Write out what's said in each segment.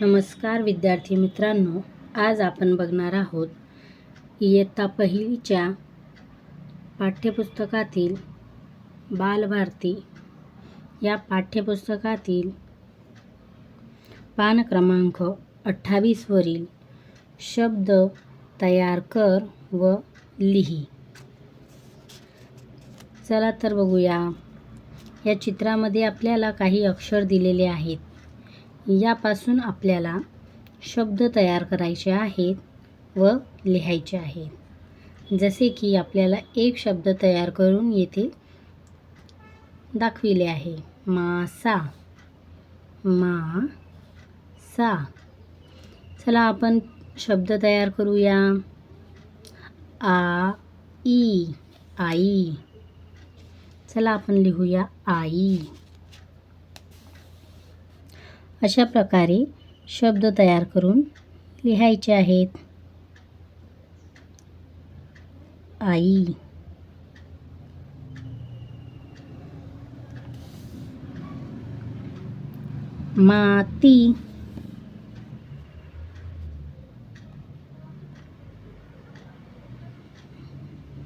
नमस्कार विद्यार्थी मित्रांनो आज आपण बघणार आहोत इयत्ता पहिलीच्या पाठ्यपुस्तकातील बालभारती. या पाठ्यपुस्तकातील पान क्रमांक अठ्ठावीसवरील शब्द तयार कर व लिही. चला तर बघूया. या चित्रामध्ये आपल्याला काही अक्षर दिलेले आहेत. यापासून आपल्याला शब्द तयार करायचे आहेत व लिहायचे आहेत. जसे की आपल्याला एक शब्द तयार करून येथे दाखविले आहे. मासा. मा सा चला आपण शब्द तयार करूया. आ ई आई. चला आपण लिहूया आई. अशा प्रकारे शब्द तयार करून लिहायचे आहेत. आई. माती.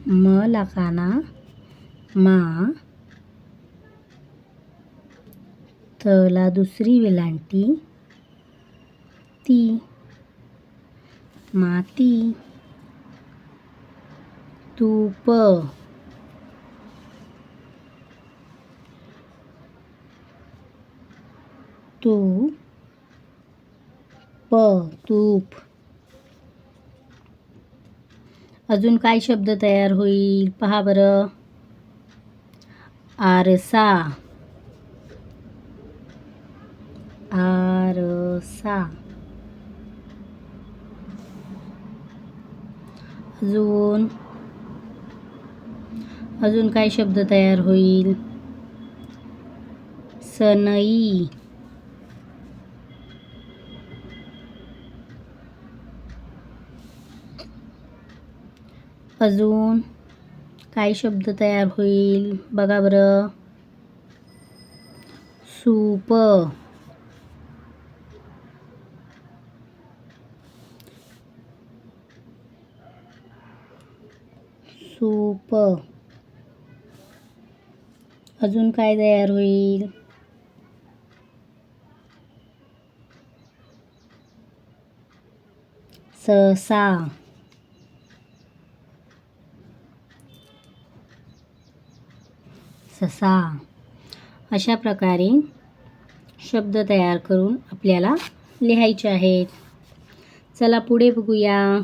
म लाखाना मा तला दुसरी वेलांटी. ती. माती. तूप. तू प तूप. अजून काय शब्द तयार होईल? पहा बरं. आरसा. आरसा. अजून अजून काय शब्द तयार होईल? सनई. अजून काय शब्द तयार होईल? बघा बरं. सूप. सूप अजून काय तयार होईल? ससा ससा अशा प्रकारे शब्द तयार करून आपल्याला लिहायचे आहेत. चला पुढे बघूया.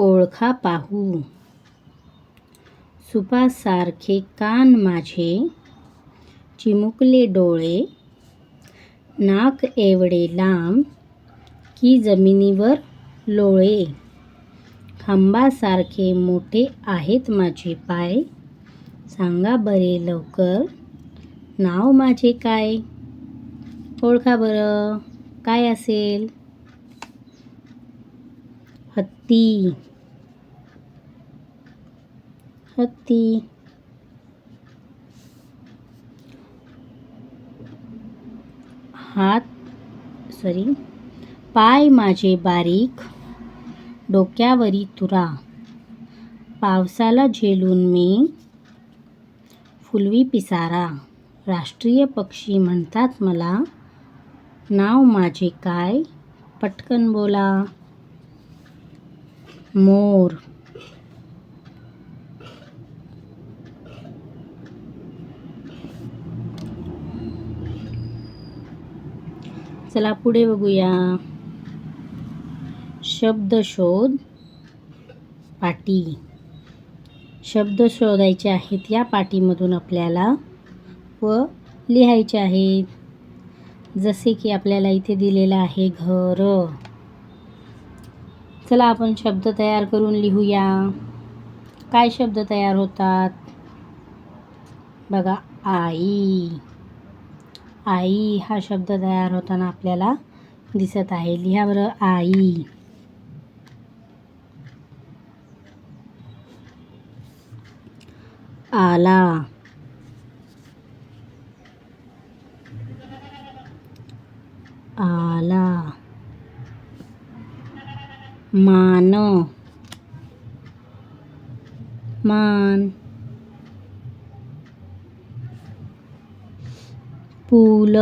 ओळखा पाहू. सुपासारखे कान माझे चिमुकले डोळे नाक एवढे लांब की जमिनीवर लोळे. खांबासारखे मोठे आहेत माझे पाय. सांगा बरे लवकर नाव माझे काय? ओळखा बरं काय असेल? हत्ती. हत्ती. हात सॉरी पाय माझे बारीक डोक्यावरी तुरा. पावसाला झेलून मी फुलवी पिसारा. राष्ट्रीय पक्षी म्हणतात मला नाव माझे काय? पटकन बोला. मोर. चला पुढे बघूया. शब्द शोध पाटी. शब्द शोधायचे आहेत या पाटीमधून आपल्याला व लिहायचे आहेत. जसे की आपल्याला इथे दिलेलं आहे घर. चला आपण शब्द तयार करून लिहूया. काय शब्द तयार होतात? बघा आई. आई हा शब्द तयार होताना आपल्याला दिसत आहे. लिहा बरं आई. आला. आला. मान. मान. पूल.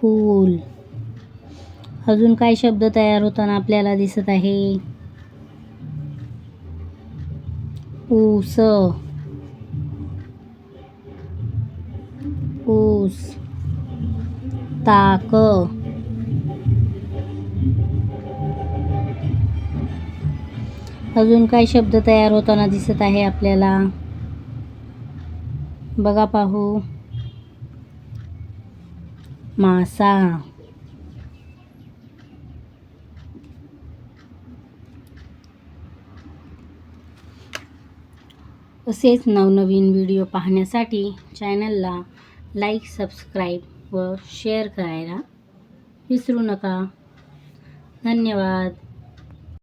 पूल. अजून काय शब्द तयार होताना आपल्याला दिसत आहे? ऊस. ऊस. ताक. अजून काय शब्द तयार होताना दिसत आहे आपल्याला? बघा पाहू. मासा. असेच नवनवीन व्हिडिओ पाहण्यासाठी चॅनलला लाईक सबस्क्राईब व शेअर करायला विसरू नका. धन्यवाद.